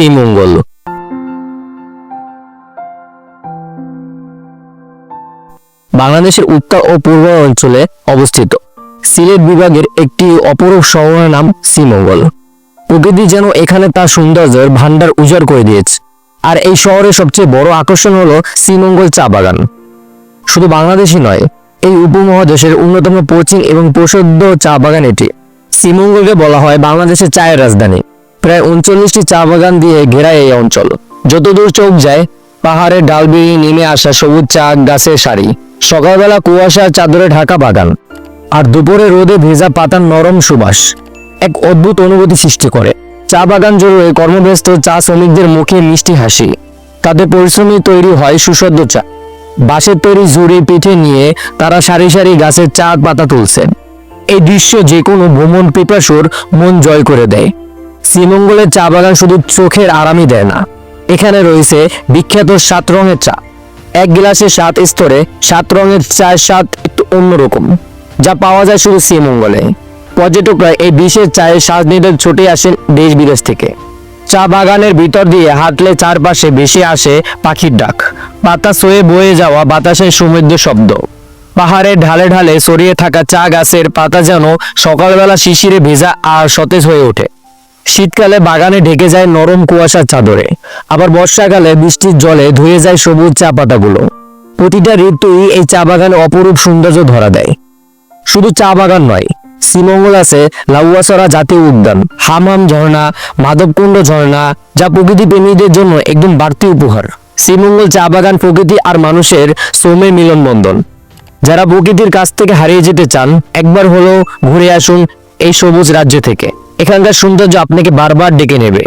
শ্রীমঙ্গল বাংলাদেশের উত্তর ও পূর্ব অঞ্চলে অবস্থিত। সিলেট বিভাগের একটি অপরূপ শহরের নাম শ্রীমঙ্গল। প্রকৃতি যেন এখানে তার সৌন্দর্যের ভান্ডার উজাড় করে দিয়েছে। আর এই শহরের সবচেয়ে বড় আকর্ষণ হলো শ্রীমঙ্গল চা বাগান। শুধু বাংলাদেশই নয়, এই উপমহাদেশের অন্যতম পশ্চিম এবং প্রসিদ্ধ চা বাগান এটি। শ্রীমঙ্গলকে বলা হয় বাংলাদেশের চায়ের রাজধানী। প্রায় উনচল্লিশটি চা বাগান দিয়ে ঘেরা এই অঞ্চল। যতদূর চোখ যায়, পাহাড়ে ডাল নেমে আসা সবুজ চা, গাছের সারি। সকালবেলা কুয়াশার চাদরে ঢাকা বাগান। আর দুপুরে রোদে ভেজা পাতার নরম সুবাস। এক অদ্ভুত অনুভূতি সৃষ্টি করে। চা বাগান জুড়ে কর্মব্যস্ত চা শ্রমিকদের মুখে মিষ্টি হাসি। তাদের পরিশ্রমে তৈরি হয় সুসদ্য চা। বাঁশের তৈরি জুড়ে পিঠে নিয়ে তারা সারি সারি গাছের চা পাতা তুলছে এই দৃশ্য যে কোনো ভ্রমণ পিপাসুর মন জয় করে দেয়। শ্রীমঙ্গলের চা বাগান শুধু চোখের আরামই দেয় না। এখানে রয়েছে বিখ্যাত সাত রঙের চা। এক গ্লাসে সাত স্তরে সাত রঙের চায়ের স্বাদ একটু অন্যরকম, যা পাওয়া যায় শুধু শ্রীমঙ্গলে। পর্যটকরা এই বিশেষ চায়ের স্বাদ নিতে ছুটে আসেন দেশ বিদেশ থেকে। চা বাগানের ভিতর দিয়ে হাঁটলে চারপাশে ভেসে আসে পাখির ডাক। পাতা সয়ে বয়ে যাওয়া বাতাসের সমৃদ্ধ শব্দ। পাহাড়ের ঢালে ঢালে ছড়িয়ে থাকা চা গাছের পাতা যেন সকালবেলা শিশিরে ভেজা আর সতেজ হয়ে ওঠে। শীতকালে বাগানে ঢেকে যায় নরম কুয়াশার চাদরে। আবার বর্ষাকালে বৃষ্টির জলে ধুয়ে যায় সবুজ চা পাতাগুলো। প্রতিটা ঋতুই এই চা বাগানে অপরূপ সৌন্দর্য ধরা দেয়। শুধু চা বাগান নয়, শ্রীমঙ্গল আছে লাউয়াসরা জাতীয় উদ্যান, হামাম ঝর্ণা, মাধবকুণ্ড ঝর্ণা, যা প্রকৃতি প্রেমীদের জন্য একদম বাড়তি উপহার। শ্রীমঙ্গল চা বাগান প্রকৃতি আর মানুষের শ্রমের মিলনবন্ধন। যারা প্রকৃতির কাছ থেকে হারিয়ে যেতে চান, একবার হলেও ঘুরে আসুন এই সবুজ রাজ্য থেকে। এখানকার সৌন্দর্য আপনাকে বারবার ডেকে নেবে।